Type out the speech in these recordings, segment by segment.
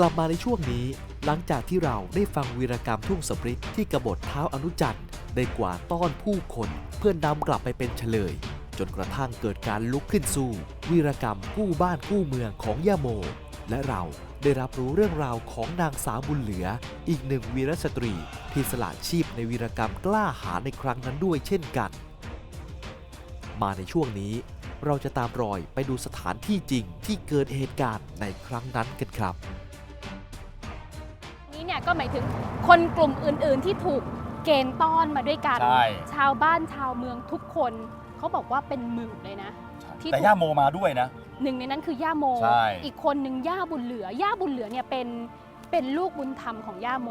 กลับมาในช่วงนี้ หลังจากที่เราได้ฟังวีรกรรมทุ่งสำริดที่กบฏเท้าอนุจันทร์ได้กว่าต้อนผู้คนเพื่อนนำกลับไปเป็นเฉลย จนกระทั่งเกิดการลุกขึ้นสู้ วีรกรรมกู้บ้านกู้เมืองของย่าโม และเราได้รับรู้เรื่องราวของนางสาวบุญเหลือ อีกหนึ่งวีรสตรีที่สละชีพในวีรกรรมกล้าหาญในครั้งนั้นด้วยเช่นกัน มาในช่วงนี้ เราจะตามรอยไปดูสถานที่จริงที่เกิดเหตุการณ์ในครั้งนั้นกันครับ เนี่ยก็หมายถึงคนกลุ่มอื่น ๆ ที่ถูกเกณฑ์ต้อนมาด้วยกัน ใช่ ชาวบ้านชาวเมืองทุกคนเขาบอกว่าเป็นหมื่นเลยนะ ที่แต่ย่าโมมาด้วยนะ หนึ่งในนั้นคือย่าโม ใช่ อีกคนหนึ่งย่าบุญเหลือ ย่าบุญเหลือเนี่ยเป็นเป็นลูกบุญธรรมของย่าโม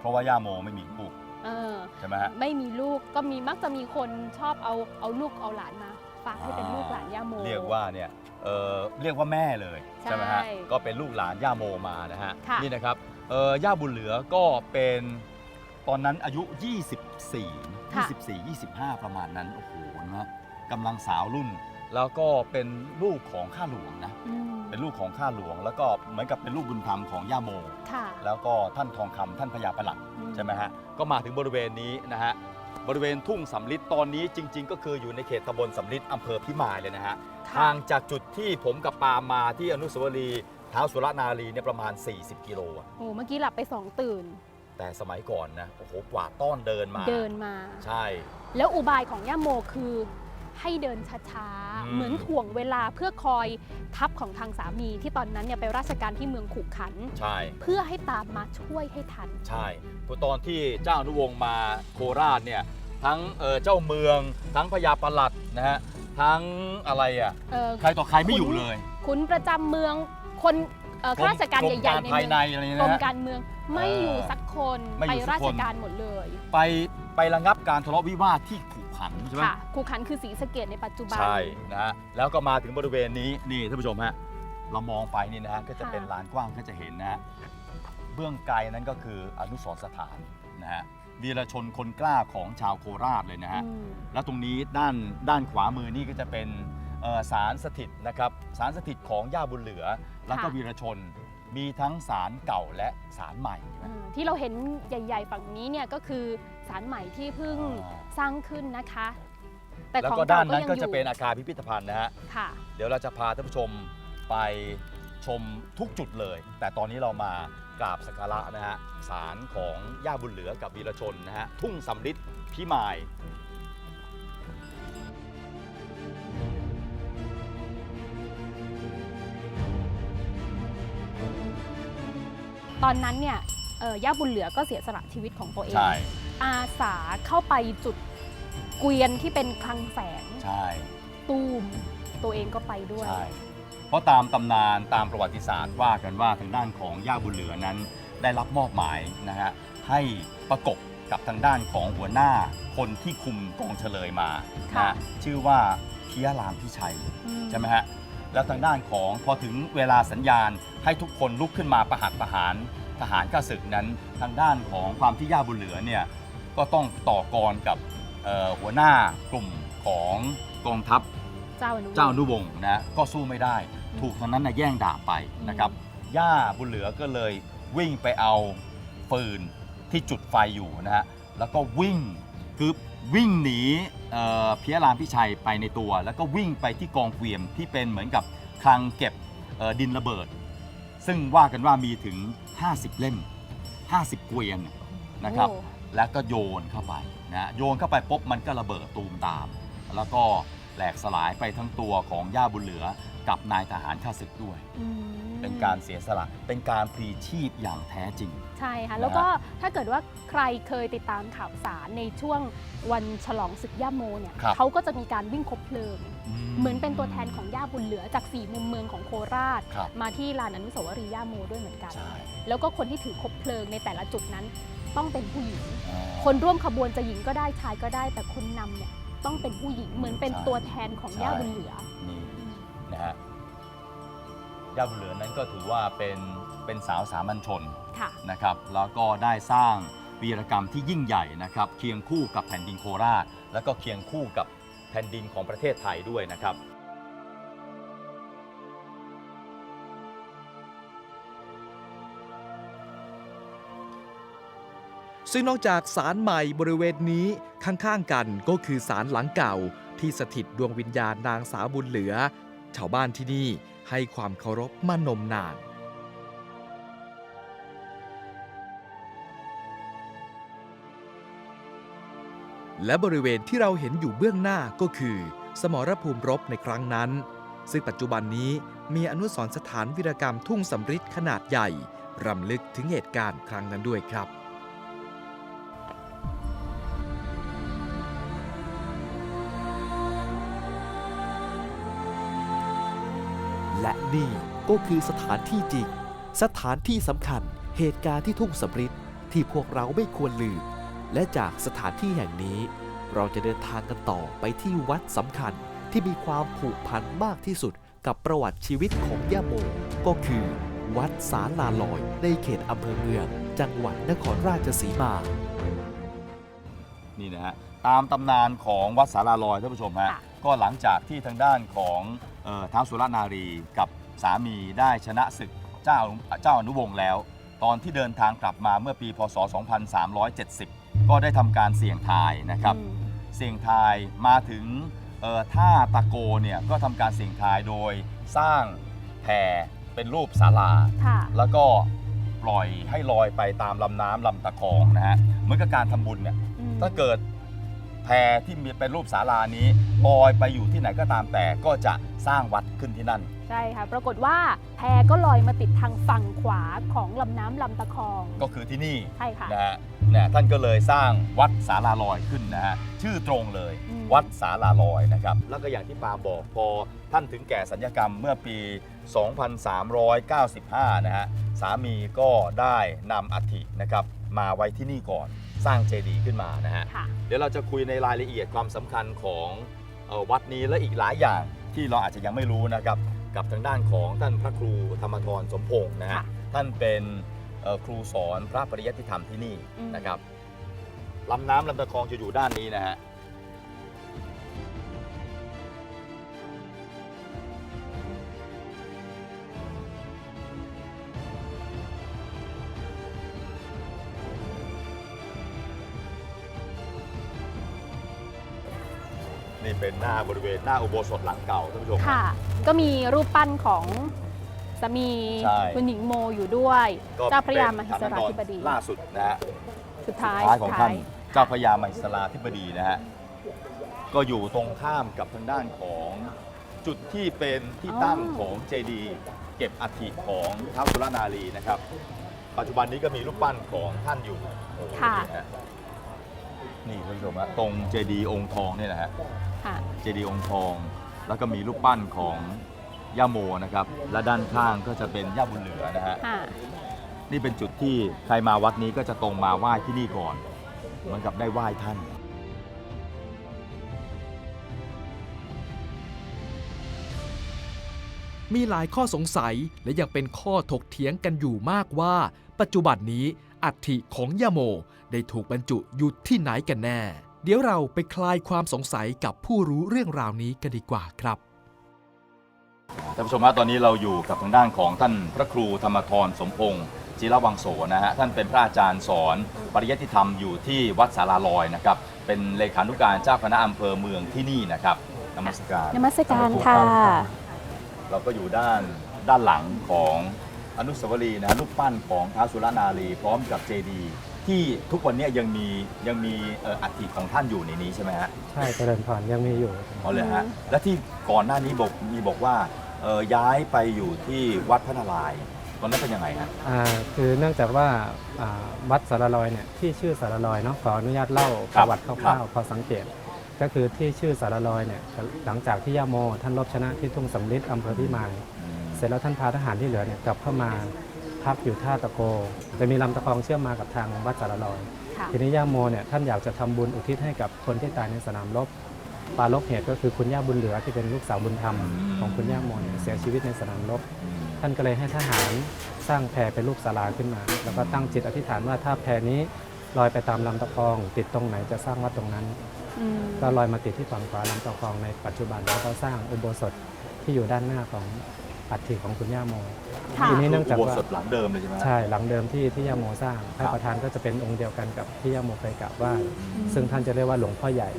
เพราะว่าย่าโมไม่มีลูกเออใช่ไหมฮะ ไม่มีลูกก็มีมักจะมีคนชอบเอาเอาลูกเอาหลานมาฝากให้เป็นลูกหลานย่าโม เรียกว่าเนี่ยเออเรียกว่าแม่เลยใช่ไหมฮะก็เป็นลูกหลานย่าโมมานะฮะค่ะ นี่นะครับ เออย่าบุญเหลือก็เป็นตอนนั้นอายุ 24 ค่ะ 24 25 ประมาณนั้น โอ้โหนะกำลังสาวรุ่น แล้วก็เป็นลูกของข้าหลวงนะ อืมเป็นลูกของข้าหลวง แล้วก็เหมือนกับเป็นลูกบุญธรรมของย่าโม ค่ะแล้วก็ท่านทองคำท่านพญาประหลัด อืใช่ไหมฮะ ก็มาถึงบริเวณนี้นะฮะ บริเวณทุ่งสำลิดตอนนี้จริง ๆ ก็คืออยู่ในเขตตำบลสำลิดอำเภอพิมายเลยนะฮะ ค่ะ ห่างจากจุดที่ผมกับปาล์มมาที่อนุสาวรีย์ เท้าวสุรนารีเนี่ยประมาณ 40 กิโลอะโอ้เมื่อกี้หลับไปสองตื่น แต่สมัยก่อนนะโอ้โหกว่าต้อนเดินมา เดินมา ใช่ แล้วอุบายของย่าโมคือให้เดินช้าอืๆ ม เหมือนถ่วงเวลาเพื่อคอยทัพของทางสามีที่ตอนนั้นเนี่ยไปราชการที่เมืองขุขัน ใช่ เพื่อให้ตามมาช่วยให้ทัน ใช่เพราะตอนที่เจ้าอนุวงศ์มาโคราชเนี่ยทั้งเอ่อเจ้าเมือง ทั้งพญาประหลัดนะฮะทั้งอะไรอะเอ่อใครต่อใครไม่อยู่เลย ขุนประจำเมือง คนเอ่อข้าราชการกมใหญ่กๆในภายในเมืองอะไรกรนะมฮะ การเมืองไม่อยู่สักคนไม่ไปอยู่สัรากคชนการหมดเลยไปไประงับการทะเลาะวิวาทที่ขุขันใช่ไหมค่ะขุขันคือศรีสะเกดในปัจจุบัน ใช่นะฮะแล้วก็มาถึงบริเวณนี้นี่ท่านผู้ชมฮะเรามองไปนี่นะฮะก็จะค่ะเป็นลานกว้างก็จะเห็นนะฮะเบื้องไกลนั้นก็คืออนุสรณ์สถานนะฮะวีรชนคนกล้าของชาวโคราชเลยนะฮะ อืม แล้วตรงนี้ด้านด้านขวามือนี่ก็จะเป็น เอ่อศาลสถิตนะครับศาลสถิตของย่าบุญเหลือ แล้วก็ค่ะ วีรชน มีทั้งศาลเก่าและศาลใหม่อืมที่เราเห็นใหญ่ ๆ ฝั่งนี้เนี่ยก็คือสารใหม่ที่เพิ่งอ่าสร้างขึ้นนะคะ แต่แล้วของก็เก่าด้านก็นั้นยังก็อจะยู่เป็นอาคารพิพิธภัณฑ์นะฮะ ค่ะ เดี๋ยวเราจะพาท่านผู้ชมไปชมทุกจุดเลย แต่ตอนนี้เรามากราบสักการะนะฮะศาลของย่าบุญเหลือกับวีรชนนะฮะทุ่งสำลิดพิมาย ตอนนั้นเนี่ยเอ่อย่าบุญเหลือก็เสียสละชีวิตของตัวเอง ใช่ อาสาเข้าไปจุดเกวียนที่เป็นคลังแสงใช่ ตูม ตัวเองก็ไปด้วย ใช่ เพราะตามตำนานตามประวัติศาสตร์ว่ากันว่าทางด้านของย่าบุญเหลือนั้น ได้รับมอบหมายนะฮะให้ประกบกับทางด้านของหัวหน้าคนที่คุมกองเฉลยมานะค่ะฮะชื่อว่าพิยารามพิชัย อืใช่ไหมฮะ แล้วทางด้านของพอถึงเวลาสัญญาณให้ทุกคนลุกขึ้นมาประหัตประหารทหารข้าศึกนั้น ทางด้านของความที่ย่าบุญเหลือเนี่ยก็ต้องต่อกรกับเอ่อหัวหน้ากลุ่มของกองทัพเจ้าอนุวงศ์เจ้าอนุวงศ์นะก็สู้ไม่ได้อืมถูกทางนั้นนะแย่งดาบไปนะครับย่าบุญเหลือก็เลยวิ่งไปเอาฟืนที่จุดไฟอยู่นะฮะแล้วก็วิ่งคือวิ่งหนี เอ่อเพียรามพิชัยไปในตัว แล้วก็วิ่งไปที่กองเกวียมที่เป็นเหมือนกับคลังเก็บเอ่อดินระเบิด ซึ่งว่ากันว่ามีถึง 50 เล่ม 50 เกวียนนะครับ โอ้ แล้วก็โยนเข้าไปนะโยนเข้าไปปุ๊บมันก็ระเบิดตูมตาม แล้วก็แหลกสลายไปทั้งตัวของย่าบุญเหลือ กับนายทหารข้าศึกด้วย อืมเป็นการเสียสละ เป็นการพลีชีพอย่างแท้จริง ใช่ค่ะนะฮะแล้วก็ถ้าเกิดว่าใครเคยติดตามข่าวสารในช่วงวันฉลองศึกย่าโมเนี่ยครับ เขาก็จะมีการวิ่งคบเพลิง เหมือนเป็นตัวแทนของย่าบุญเหลือจากสี่มุมเมืองของโคราช ครับมาที่ลานอนุสาวรีย์ย่าโมด้วยเหมือนกัน ใช่แล้วก็คนที่ถือคบเพลิงในแต่ละจุดนั้นต้องเป็นผู้หญิง อ่า คนร่วมขบวนจะหญิงก็ได้ชายก็ได้ แต่คนนำเนี่ยต้องเป็นผู้หญิงเหมือนเป็นใช่ตัวแทนของใช่ย่าบุญเหลือ นี่ นะฮะย่าบุญเหลือนั้นก็ถือว่าเป็นเป็นสาวสามัญชนะนะครับ แล้วก็ได้สร้างวีรกรรมที่ยิ่งใหญ่นะครับ เคียงคู่กับแผ่นดินโคราช และก็เคียงคู่กับแผ่นดินของประเทศไทยด้วยนะครับ ซึ่งนอกจากศาลใหม่บริเวณนี้ข้างๆกันก็คือศาลหลังเก่าที่สถิตดวงวิญญาณนางสาวบุญเหลือ ชาวบ้านที่นี่ให้ความเคารพมานมนาน และบริเวณที่เราเห็นอยู่เบื้องหน้าก็คือ สมรภูมิรบในครั้งนั้น ซึ่งปัจจุบันนี้มีอนุสรณ์สถานวิรกรรมทุ่งสำริดขนาดใหญ่ รำลึกถึงเหตุการณ์ครั้งนั้นด้วยครับ และนี่ก็คือสถานที่จริง สถานที่สำคัญเหตุการณ์ที่ทุ่งสำริดที่พวกเราไม่ควรลืม และจากสถานที่แห่งนี้ เราจะเดินทางกันต่อไปที่วัดสำคัญที่มีความผูกพันมากที่สุดกับประวัติชีวิตของย่าโม ก็คือ วัดสาลาลอยในเขตอำเภอเมือง จังหวัดนครราชสีมา นี่นะฮะตามตำนานของวัดสาราลอยท่านผู้ชมฮะค่ะก็หลังจากที่ทางด้านของ เอ่อท้าวสุรนารีกับสามีได้ชนะศึกเจ้าเจ้าอนุวงศ์แล้ว ตอนที่เดินทางกลับมาเมื่อปีพศ 2370 ก็ได้ทำการเสี่ยงทายนะครับ อืมเสี่ยงทายมาถึงเอ่อท่าตะโกเนี่ยก็ทำการเสี่ยงทายโดยสร้างแพเป็นรูปศาลา ค่ะ แล้วก็ปล่อยให้ลอยไปตามลำน้ำลำตะคองนะฮะเหมือนกับการทำบุญเนี่ยอืมถ้าเกิดแพที่มีเป็นรูปศาลานี้ลอยไปอยู่ที่ไหนก็ตามแต่ก็จะสร้างวัดขึ้นที่นั่น ใช่ค่ะ ปรากฏว่าแพก็ลอยมาติดทางฝั่งขวาของลำน้ำลำตะคอง ก็คือที่นี่ใช่ค่ะ นะฮะเนี่ยท่านก็เลยสร้างวัดศาลาลอยขึ้นนะฮะชื่อตรงเลย อืม วัดศาลาลอยนะครับ แล้วก็อย่างที่ปาบอกพอท่านถึงแก่สัญญกรรมเมื่อปี 2395 นะฮะสามีก็ได้นำอัฐินะครับมาไว้ที่นี่ก่อน สร้างเจดีย์ขึ้นมานะฮะ ค่ะ เดี๋ยวเราจะคุยในรายละเอียดความสำคัญของเอ่อวัดนี้และอีกหลายอย่างที่เราอาจจะยังไม่รู้นะครับ กับทางด้านของท่านพระครูธรรมทรสมพงศ์นะฮะค่ะท่านเป็นเอ่อครูสอนพระปริยัติธรรมที่นี่อืม นะครับลำน้ำลำตะคองจะอยู่ด้านนี้นะฮะ เป็นหน้าบริเวณหน้าอุโบสถหลังเก่าท่านผู้ชมค่ะ ก็มีรูปปั้นของสามีใช่ คุณหญิงโมอยู่ด้วย ก็เจ้าพระยาป็นมหิสราธิบดีล่าสุดนะฮะ สุดท้ายท้ายของท่านสุดท้ยเจ้าพระยามหิสลาธิบดีนะฮะ ก็อยู่ตรงข้ามกับทางด้านของจุดที่เป็นที่ตั้งของเจดีย์เก็บอัฐิของท้าวสุรนารีนะครับ ปัจจุบันนี้ก็มีรูปปั้นของท่านอยู่โอ้โหค่ะนี่ฮะ นี่ท่านผู้ชมฮะตรงเจดีย์องค์ทองเนี่ยนะฮะค่ะ เจดีย์องค์ทอง แล้วก็มีรูปปั้นของย่าโมนะครับ และด้านข้างก็จะเป็นย่าบุญเหลือนะฮะ ค่ะ นี่เป็นจุดที่ใครมาวัดนี้ก็จะตรงมาไหว้ที่นี่ก่อน เหมือนกับได้ไหว้ท่าน มีหลายข้อสงสัยและยังเป็นข้อถกเถียงกันอยู่มากว่า ปัจจุบันนี้ อัฐิของย่าโมได้ถูกบรรจุอยู่ที่ไหนกันแน่ เดี๋ยวเราไปคลายความสงสัยกับผู้รู้เรื่องราวนี้กันดีกว่าครับท่านผู้ชมฮะตอนนี้เราอยู่กับทางด้านของท่านพระครูธรรมทรสมพงศ์จิรวังโสนะฮะท่านเป็นพระอาจารย์สอนปริยัติธรรมอยู่ที่วัดสาราลอยนะครับเป็นเลขานุการเจ้าคณะอำเภอเมืองที่นี่นะครับนมัสการนมัสการค่ะ เราก็อยู่ด้านด้านหลังของ อนุสาวรีย์นะฮะรูปปั้นของท้าวสุรนารีพร้อมกับเจดีย์ที่ทุกวันนี้ยังมียังมีเอ่ออัฐิของท่านอยู่ในนี้ใช่ไหมฮะ ใช่เจริญพรยังมีอยู่อ๋อเลยฮะ และที่ก่อนหน้านี้บอกมีบอกว่าเอ่อย้ายไปอยู่ที่วัดพระนารายณ์ตอนนั้นเป็นยังไงฮะ อ่าคือเนื่องจากว่าอ่าวัดสารลอยเนี่ยที่ชื่อสารลอยเนาะขออนุญาตเล่าคปรับระวัติคครัร่าวบ ๆพอสังเกต ก็คือที่ชื่อสารลอยเนี่ยหลังจากที่ย่าโมท่านรบชนะที่ทุ่งสำลิดอำเภอพิมายอืมเสร็จแล้วท่านพาทหารที่เหลือเนี่ยกลับเข้ามาพักอยู่ท่าตะโกจะมีลำตะคองเชื่อมมากับทางวัดสารลอยค่ะทีนี้ย่าโมเนี่ยท่านอยากจะทำบุญอุทิศให้กับคนที่ตายในสนามรบปาลบเหตุก็คือคุณย่าบุญเหลือที่เป็นลูกสาวบุญธรรมของคุณย่าโมเนี่ยเสียชีวิตในสนามรบอืมท่านก็เลยให้ทหารสร้างแพเป็นรูปศาลาขึ้นมา แล้วก็ตั้งจิตอธิษฐานว่าถ้าแพนี้ลอยไปตามลำตะคอง ติดตรงไหนจะสร้างวัดตรงนั้นอืมก็ลอยมาติดที่ฝั่งขวาลำตะคองในปัจจุบันแล้วก็สร้างอุโบสถที่อยู่ด้านหน้าของ อัฐิของคุณย่าโม ค่ะ ทีนี้เนื่องจากอุโบว่าสถหลังเดิมเลยใช่ไหมใช่หลังเดิมที่ที่ย่าโมสร้างพครัระบประธานก็จะเป็นองค์เดียวกันกับที่ย่าโมเคยกราบไหว้อืมซึ่งท่านจะเรียกว่าหลวงพ่อใหญ่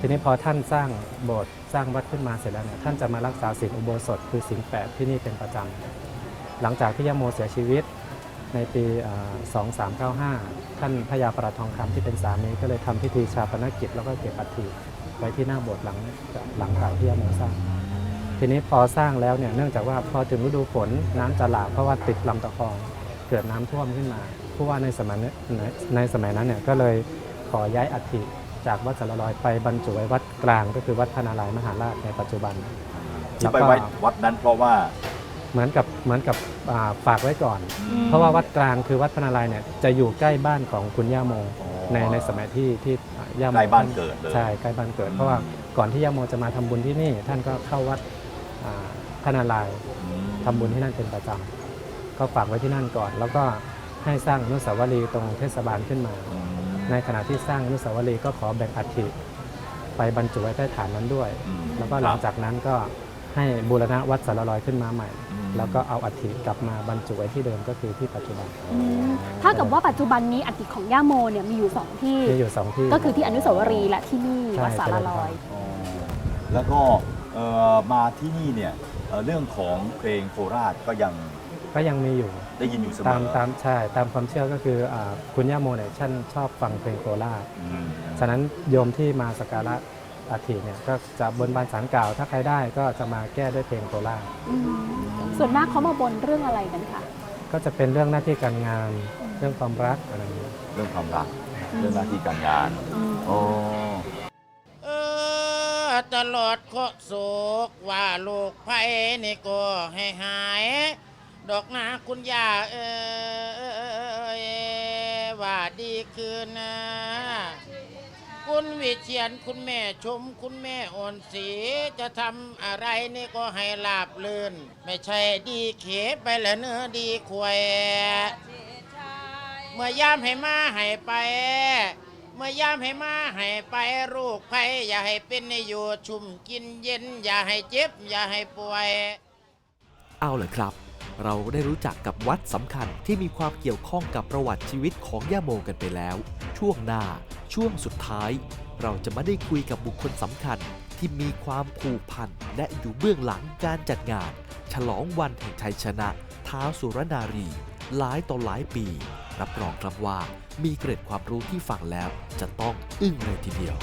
ทีนี้พอท่านสร้างโบสถ์สร้างวัดขึ้นมาเสร็จแล้วเนี่ยท่านจะมารักษาศีลอุโบสถคือศีลแปดที่นี่เป็นประจำหลังจากที่ย่าโมเสียชีวิตในปีเอ่อ2395 ท่านพญาประหลัดทองคำที่เป็นสามีก็เลยทำพิธีชาปนกิจแล้วก็เก็บอัฐิไว้ที่หน้าโบสถ์หลังหลังเก่าที่ย่าโมสร้าง ทีนี้พอสร้างแล้วเนี่ยเนื่องจากว่าพอถึงฤดูฝนน้ำจะหลากเพราะว่าติดลำตะคองเกิดน้ำท่วมขึ้นมาผู้ว่าในสมัยนั้นในในสมัยนั้นเนี่ยก็เลยขอย้ายอัฐิจากวัดสารลอยไปบรรจุไว้วัดกลาง ก็คือวัดพระนารายณ์มหาราชในปัจจุบันที่ไปไว้วัดนั้นเพราะว่าเหมือนกับเหมือนกับอ่าฝากไว้ก่อนอืมเพราะว่าวัดกลางคือวัดพระนารายณ์เนี่ยจะอยู่ใกล้บ้านของคุณย่าโมอ๋อในในสมัยที่ที่อ่าย่าโมใกล้บ้านเกิดเลยใช่ใกล้บ้านเกิดอืมเพราะว่าก่อนที่ย่าโมจะมาทำบุญที่นี่ ท่านก็เข้าวัด อ่าพระนารายณ์อืมทำบุญที่นั่นเป็นประจำก็ฝากไว้ที่นั่นก่อน แล้วก็ให้สร้างอนุสาวรีย์ตรงเทศบาลขึ้นมาอืมในขณะที่สร้างอนุสาวรีย์ก็ขอแบ่งอัฐิไปบรรจุไว้ใต้ฐานนั้นด้วยอืมแล้วก็หลังจากนั้นก็ให้บูรณะวัดสารลอยขึ้นมาใหม่อืมแล้วก็เอาอัฐิกลับมาบรรจุไว้ที่เดิมก็คือที่ปัจจุบันอืมถ้ากับว่าปัจจุบันนี้อัฐิของย่าโมเนี่ยมีอยู่สองที่มีอยู่สองที่ ก็คือที่อนุสาวรีย์และที่นี่ใช่วัดสารลอยอ๋อแล้วก็เอ่อ มาที่นี่เนี่ยเอ่อเรื่องของเพลงโคราชก็ยังก็ยังมีอยู่ได้ยินอยู่เสมตามอตามใช่ตามความเชื่อก็คืออาคุณย่าโมเนี่ยท่านชอบฟังเพลงโคราช อืมฉะนั้นโยมที่มาสักการะอัฐิเนี่ยก็จะบนบานสารกล่าว ถ้าใครได้ก็จะมาแก้ด้วยเพลงโคราชอืมส่วนมากเขามาบนเรื่องอะไรกันคะ ก็จะเป็นเรื่องหน้าที่การงานเรื่องความรักอะไรอย่างนี้เรื่องความรัก เรื่องหน้าที่การงาน อืมโอ้เออ ตลอดเคราะโศกว่าลูกไผ่นี่ก็ให้หาย ดอกนาคุณย่าเอยว่าดีคืนนะ คุณวิเชียนคุณแม่ชมคุณแม่อ่อนสีจะทำอะไรนี่ก็ให้ลาบลื่น ไม่ใช่ดีเขไปแล้วเนื้อดีควยเมื่อยามให้มาให้ไป มื่อยามให้มาให้ไปลูกไผ่อย่าให้เป็นในอยู่ชุ่มกินเย็น อย่าให้เจ็บ อย่าให้ป่วย เอาเลยครับ เราได้รู้จักกับวัดสำคัญที่มีความเกี่ยวข้องกับประวัติชีวิตของย่าโมกันไปแล้ว ช่วงหน้า ช่วงสุดท้าย เราจะมาได้คุยกับบุคคลสำคัญที่มีความผูกพันและอยู่เบื้องหลังการจัดงาน ฉลองวันแห่งชัยชนะท้าวสุรนารี หลายต่อหลายปี รับรองครับว่า มีเกร็ดความรู้ที่ฟังแล้วจะต้องอึ้งเลยทีเดียว